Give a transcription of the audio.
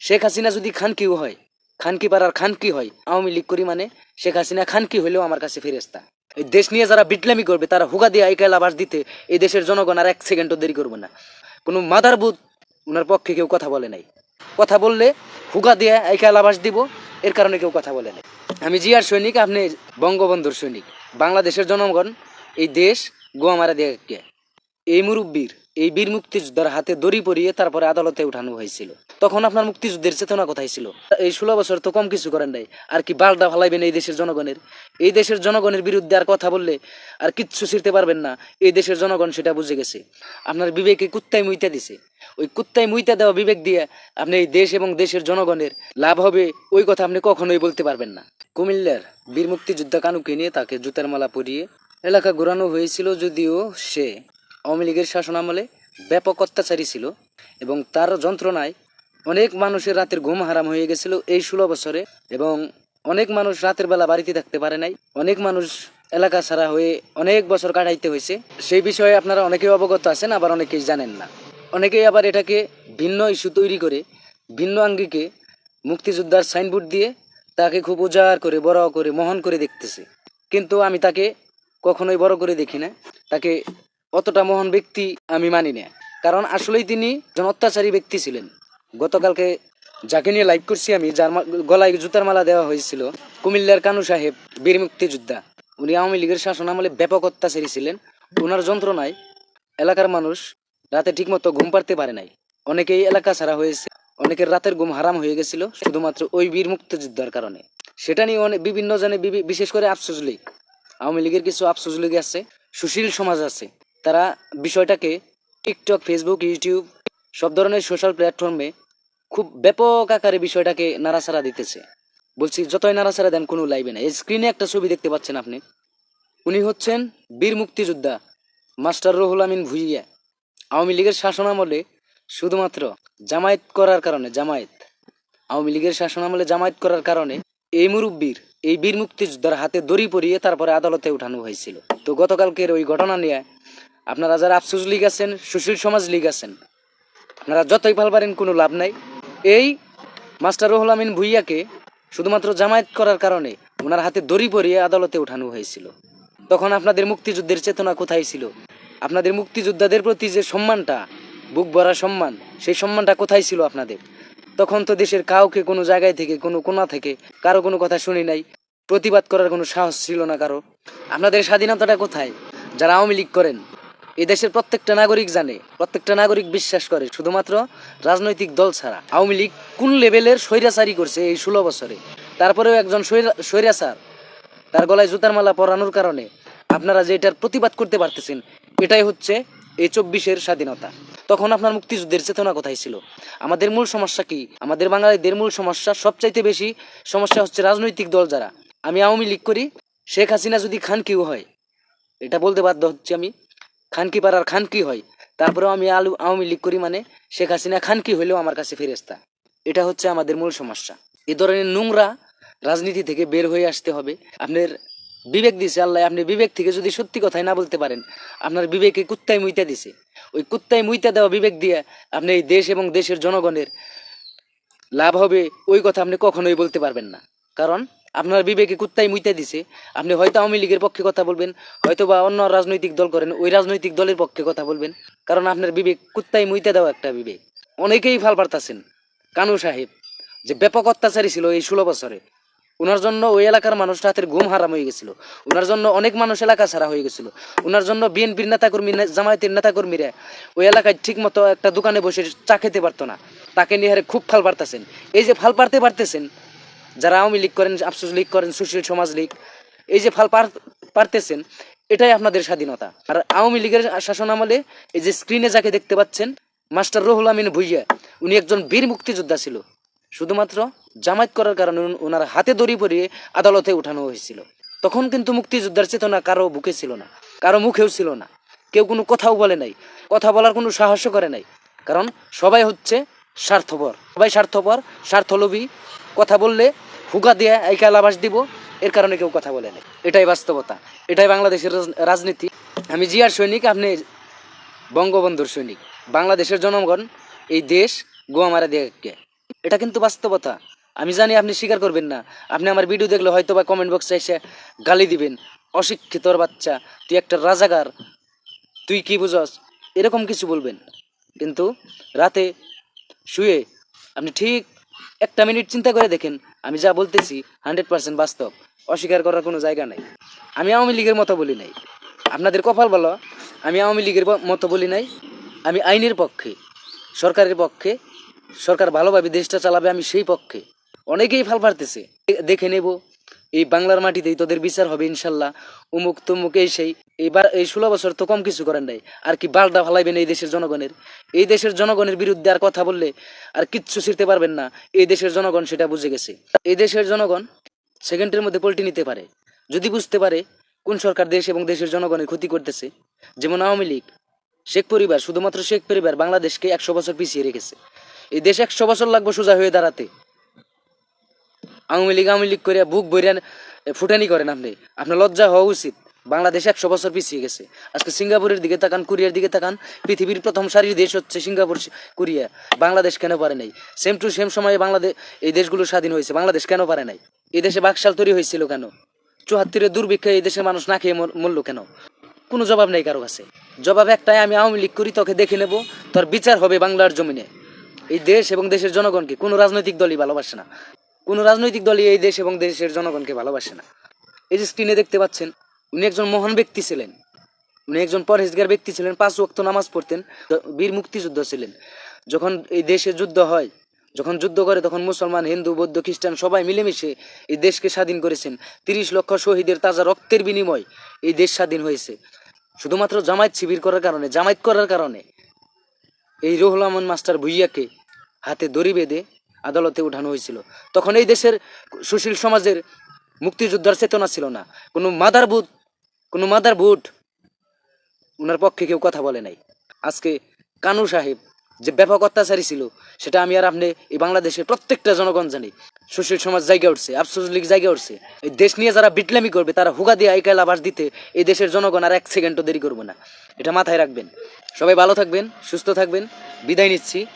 শেখ হাসিনা যদি খান কিউ হয় খানকি পাড়ার খান কি হয়, আওয়ামী লীগ করি মানে শেখ হাসিনা খান কি হইলেও আমার কাছে ফেরেস্তা এই দেশ নিয়ে যারা বিটলামি করবে, তারা হুগা দিয়ে আইকাল আবাস দিতে, এই দেশের জনগণ আর এক সেকেন্ডও দেরি করবে না। কোনো মাদার বুধ ওনার পক্ষে কেউ কথা বলে নাই। কথা বললে হুগা দিয়ে আইকাল আবাস দিব, এর কারণে কেউ কথা বলে নাই। আমি জিয়ার সৈনিক, আপনি বঙ্গবন্ধুর সৈনিক। বাংলাদেশের জনগণ, এই দেশ গোয়া মারা দিয়ে এই মুরব্বীর এই বীর মুক্তিযোদ্ধার হাতে দড়ি পরিয়ে তারপরে আদালতে উঠানো হয়েছিল। তখন আপনার মুক্তিযুদ্ধের চেতনা কোথায় ছিল? এই ষোলো বছর তো কম কিছু করেন নাই। আর কি বালটা ফালাইবেন এই দেশের জনগণের? এই দেশের জনগণের বিরুদ্ধে আর কথা বললে আর কিচ্ছু ছিঁড়তে পারবেন না। এই দেশের জনগণ সেটা বুঝে গেছে। আপনার বিবেকে কুত্তায় মুইতা দিছে। ওই কুত্তায় মুইতা দেওয়া বিবেক দিয়ে আপনি এই দেশ এবং দেশের জনগণের লাভ হবে, ওই কথা আপনি কখনোই বলতে পারবেন না। কুমিল্লার বীর মুক্তিযোদ্ধা কানুকে নিয়ে তাকে জুতার মালা পরিয়ে এলাকা ঘোরানো হয়েছিল যদিও সে আওয়ামী লীগের শাসনামলে ব্যাপক অত্যাচারী ছিল এবং তার যন্ত্রণায় অনেক মানুষের রাতের ঘুম হারাম হয়ে গেছিল এই ষোলো বছরে এবং অনেক মানুষ রাতের বেলা বাড়িতে থাকতে পারে নাই। অনেক মানুষ এলাকা ছাড়া হয়ে অনেক বছর কাটাইতে হয়েছে। সেই বিষয়ে আপনারা অনেকেই অবগত আছেন, আবার অনেকেই জানেন না। অনেকেই আবার এটাকে ভিন্ন ইস্যু তৈরি করে, ভিন্ন আঙ্গিকে মুক্তিযোদ্ধার সাইনবোর্ড দিয়ে তাকে খুব উজাড় করে, বড় করে, মহান করে দেখতেছে। কিন্তু আমি তাকে কখনোই বড় করে দেখি না। তাকে অতটা মহান ব্যক্তি আমি মানি না। কারণ আসলেই তিনি একজন অত্যাচারী ব্যক্তি ছিলেন। গতকালকে যাকে নিয়ে লাইভ করছি আমি, যার গলায় জুতার মালা দেওয়া হয়েছিল, কুমিল্লার কানু সাহেব, বীর মুক্তিযোদ্ধা। উনি আওয়ামী লীগের শাসন আমলে ব্যাপক অত্যাচারী ছিলেন। ওনার যন্ত্রণায় এলাকার মানুষ রাতে ঠিকমতো ঘুম পারতে পারে নাই। অনেকেই এলাকা ছাড়া হয়েছে। অনেকের রাতের ঘুম হারাম হয়ে গেছিল, শুধুমাত্র ওই বীর মুক্তিযোদ্ধার কারণে। সেটা নিয়ে অনেক বিভিন্ন জনে বিশেষ করে আফসোস লীগ। আওয়ামী লীগের কিছু আফসোস লীগ আছে, সুশীল সমাজ আছে। তারা বিষয়টাকে টিকটক ফেসবুক ইউটিউব সব ধরনের সোশ্যাল প্ল্যাটফর্মে খুব ব্যাপক আকারে বিষয়টাকে নাড়াচাড়া দিতেছে। বলছি, যতই নাড়াচাড়া দেন, কোনো লাইবে না। এই স্ক্রিনে একটা ছবি দেখতে পাচ্ছেন আপনি। উনি হচ্ছেন বীর মুক্তিযোদ্ধা মাস্টার রহুল আমিন ভুইয়া। আওয়ামী লীগের শাসনামলে শুধুমাত্র জামায়াত করার কারণে, জামায়াত। আওয়ামী লীগের শাসনামলে জামায়াত করার কারণে এই মুরব্বীর, এই বীর মুক্তিযোদ্ধার হাতে দড়ি পরিয়ে তারপরে আদালতে উঠানো হয়েছিল। তো গতকালকের ওই ঘটনা নিয়ে আপনারা যারা আফসুস লীগ আছেন, সুশীল সমাজ লীগ আছেন, আপনারা যতই ভালো পারেন কোনো লাভ নাই। এই মাস্টার রহুল আমিন ভুইয়াকে শুধুমাত্র জামায়াত করার কারণে ওনার হাতে দড়ি পরিয়ে আদালতে উঠানো হয়েছিল। তখন আপনাদের মুক্তিযুদ্ধের চেতনা কোথায় ছিল? আপনাদের মুক্তিযোদ্ধাদের প্রতি যে সম্মানটা, বুক ভরা সম্মান, সেই সম্মানটা কোথায় ছিল আপনাদের? তখন তো দেশের কাউকে কোনো জায়গায় থেকে, কোনো কোনা থেকে কারও কোনো কথা শুনি নাই। প্রতিবাদ করার কোনো সাহস ছিল না কারও। আপনাদের স্বাধীনতাটা কোথায়? যারা আওয়ামী লীগ করেন এই দেশের প্রত্যেকটা নাগরিক জানে, প্রত্যেকটা নাগরিক বিশ্বাস করে, শুধুমাত্র রাজনৈতিক দল ছাড়া। আওয়ামী লীগ কোন লেভেলের স্বৈরাচারী করছে এই ষোলো বছরে? তারপরেও একজন স্বৈরাচার, তার গলায় জুতার মালা পরানোর কারণে আপনারা যে এটার প্রতিবাদ করতে পারতেছেন, এটাই হচ্ছে এই চব্বিশের স্বাধীনতা। তখন আপনার মুক্তিযুদ্ধের চেতনা কোথায় ছিল? আমাদের মূল সমস্যা কি? আমাদের বাঙালিদের মূল সমস্যা, সবচাইতে বেশি সমস্যা হচ্ছে রাজনৈতিক দল যারা। আমি আওয়ামী লীগ করি, শেখ হাসিনা যদি খান কিউ হয়, এটা বলতে বাধ্য হচ্ছে আমি। খানকি পাড়ার খানকি হয়। তারপরেও আমি আলু আওয়ামী লীগ করি মানে শেখ হাসিনা খান কি হইলেও আমার কাছে ফেরেস্তা এটা হচ্ছে আমাদের মূল সমস্যা। এ ধরনের নোংরা রাজনীতি থেকে বের হয়ে আসতে হবে। আপনার বিবেক দিছে আল্লাহ, আপনি বিবেক থেকে যদি সত্যি কথাই না বলতে পারেন, আপনার বিবেকে কুত্তায় মুইতা দিছে। ওই কুত্তায় মুইতা দেওয়া বিবেক দিয়ে আপনি এই দেশ এবং দেশের জনগণের লাভ হবে ওই কথা আপনি কখনোই বলতে পারবেন না। কারণ আপনার বিবেকে কুত্তাই মুইতা দিছে। আপনি হয়তো আওয়ামী লীগের পক্ষে কথা বলবেন, হয়তো বা অন্য রাজনৈতিক দল করেন, ওই রাজনৈতিক দলের পক্ষে কথা বলবেন। কারণ আপনার বিবেক কুত্তাই মুইতা দেওয়া একটা বিবেক। অনেকেই ফাল পারতাছেন। কানু সাহেব, যে ব্যাপক অত্যাচারী ছিল এই ষোলো বছরে ওনার জন্য ওই এলাকার মানুষ রাতের ঘুম হারাম হয়ে গেছিল। ওনার জন্য অনেক মানুষ এলাকা ছাড়া হয়ে গেছিল। ওনার জন্য বিএনপির নেতাকর্মী জামায়াতের নেতাকর্মীরা ওই এলাকায় ঠিক মতো একটা দোকানে বসে চা খেতে পারতো না। তাকে নিয়ে খুব ফাল পারতেছেন। এই যে ফাল পারতে পারতেছেন যারা আওয়ামী লীগ করেন, আফসোস লীগ করেন, সুশীল সমাজ লীগ, এই যে ফাল পারতেছেন, এটাই আপনাদের স্বাধীনতা। আর আওয়ামী লীগের শাসন আমলে এই যে স্ক্রিনে যাকে দেখতে পাচ্ছেন, মাস্টার রহুল আমিন ভুইয়া, উনি একজন বীর মুক্তিযোদ্ধা ছিল। শুধুমাত্র জামায়াত করার কারণে ওনার হাতে দড়ি পরিয়ে আদালতে উঠানো হয়েছিল। তখন কিন্তু মুক্তিযোদ্ধার চেতনা কারও বুকে ছিল না, কারও মুখেও ছিল না। কেউ কোনো কথাও বলে নাই, কথা বলার কোনো সাহসও করে নাই। কারণ সবাই হচ্ছে স্বার্থপর। সবাই স্বার্থপর, স্বার্থলোভী কথা বললে হুকা দিয়ে এইকাল আবাস দিব, এর কারণে কেউ কথা বলে নাই। এটাই বাস্তবতা, এটাই বাংলাদেশের রাজনীতি। আমি জিয়ার সৈনিক, আপনি বঙ্গবন্ধুর সৈনিক। বাংলাদেশের জনগণ, এই দেশ গোয়া মারা দিয়ে এটা কিন্তু বাস্তবতা। আমি জানি আপনি স্বীকার করবেন না। আপনি আমার ভিডিও দেখলে হয়তো বা কমেন্ট বক্সে এসে গালি দিবেন। অশিক্ষিতর বাচ্চা, তুই একটা রাজাগার তুই কি বুঝস? এরকম কিছু বলবেন। কিন্তু রাতে শুয়ে আপনি ঠিক একটা মিনিট চিন্তা করে দেখেন, আমি যা বলতেছি হান্ড্রেড পার্সেন্ট বাস্তব, অস্বীকার করার কোনো জায়গা নাই। আমি আওয়ামী লীগের মতো বলি নাই। আপনাদের কপাল ভালো, আমি আওয়ামী লীগের মতো বলি নাই। আমি আইনের পক্ষে, সরকারের পক্ষে, সরকার ভালোভাবে দেশটা চালাবে আমি সেই পক্ষে। অনেকেই ফাল পারতেছে দেখে নেব। এই বাংলার মাটিতেই তোদের বিচার হবে ইনশাল্লাহ। উমুক তুমুক এই সেই। এইবার এই ষোলো বছর তো কম কিছু করেন নাই। আর কি বালটা ফালাইবেন এই দেশের জনগণের? এই দেশের জনগণের বিরুদ্ধে আর কথা বললে আর কিচ্ছু ছিঁড়তে পারবেন না। এই দেশের জনগণ সেটা বুঝে গেছে। এই দেশের জনগণ সেকেন্ডের মধ্যে পল্টি নিতে পারে। যদি বুঝতে পারে কোন সরকার দেশ এবং দেশের জনগণের ক্ষতি করতেছে। যেমন আওয়ামী লীগ, শেখ পরিবার, শুধুমাত্র শেখ পরিবার বাংলাদেশকে একশো বছর পিছিয়ে রেখেছে। এই দেশ একশো বছর লাগবে সোজা হয়ে দাঁড়াতে। আওয়ামী লীগ আওয়ামী লীগ করে বুক বইরা ফুটানি করেন আপনি আপনার লজ্জা হওয়া উচিত। বাংলাদেশ একশো বছর পিছিয়ে গেছে। আজকে সিঙ্গাপুরের দিকে তাকান, কোরিয়ার দিকে তাকান, পৃথিবীর প্রথম সারির দেশ হচ্ছে সিঙ্গাপুর কোরিয়া। বাংলাদেশ কেন পারে নাই? সেম টু সেম সময়ে বাংলাদেশ এই দেশগুলো স্বাধীন হয়েছে। বাংলাদেশ কেন পারে নাই? এই দেশে বাকশাল তৈরি হয়েছিল কেন? চুয়াত্তরের দুর্ভিক্ষে এই দেশের মানুষ না খেয়ে মরলো কেন? কোনো জবাব নেই কারও কাছে। জবাব একটাই, আমি আওয়ামী লীগ করি, তোকে দেখে নেব, তোর বিচার হবে বাংলার জমিনে। এই দেশ এবং দেশের জনগণকে কোনো রাজনৈতিক দলই ভালোবাসে না। কোনো রাজনৈতিক দলই এই দেশ এবং দেশের জনগণকে ভালোবাসে না। এই যে স্ক্রিনে দেখতে পাচ্ছেন উনি একজন মহান ব্যক্তি ছিলেন। উনি একজন পরহেজগার ব্যক্তি ছিলেন, পাঁচ ওয়াক্ত নামাজ পড়তেন বীর মুক্তিযুদ্ধ ছিলেন। যখন এই দেশে যুদ্ধ হয়, যখন যুদ্ধ করে, তখন মুসলমান, হিন্দু, বৌদ্ধ, খ্রিস্টান সবাই মিলেমিশে এই দেশকে স্বাধীন করেছেন। তিরিশ লক্ষ শহীদের তাজা রক্তের বিনিময় এই দেশ স্বাধীন হয়েছে। শুধুমাত্র জামায়াত শিবির করার কারণে, জামায়াত করার কারণে এই রুহুল আমান মাস্টার ভুইয়াকে হাতে দড়ি বেঁধে আদালতে উঠানো হয়েছিল। তখন এই দেশের সুশীল সমাজের মুক্তিযোদ্ধার চেতনা ছিল না। কোনো মাদার বুথ কোনো মাদার বুট ওনার পক্ষে কেউ কথা বলে নাই। আজকে কানু সাহেব যে ব্যাপক অত্যাচারী ছিল, সেটা আমি আর আপনি এই বাংলাদেশের প্রত্যেকটা জনগণ জানি। সুশীল সমাজ জায়গা উঠছে, আফসোস লীগ জায়গা উঠছে। এই দেশ নিয়ে যারা বিটলামি করবে, তারা হুগা দিয়ে আইকাল আবাস দিতে এই দেশের জনগণ আর এক সেকেন্ডও দেরি করবে না। এটা মাথায় রাখবেন। সবাই ভালো থাকবেন, সুস্থ থাকবেন। বিদায় নিচ্ছি।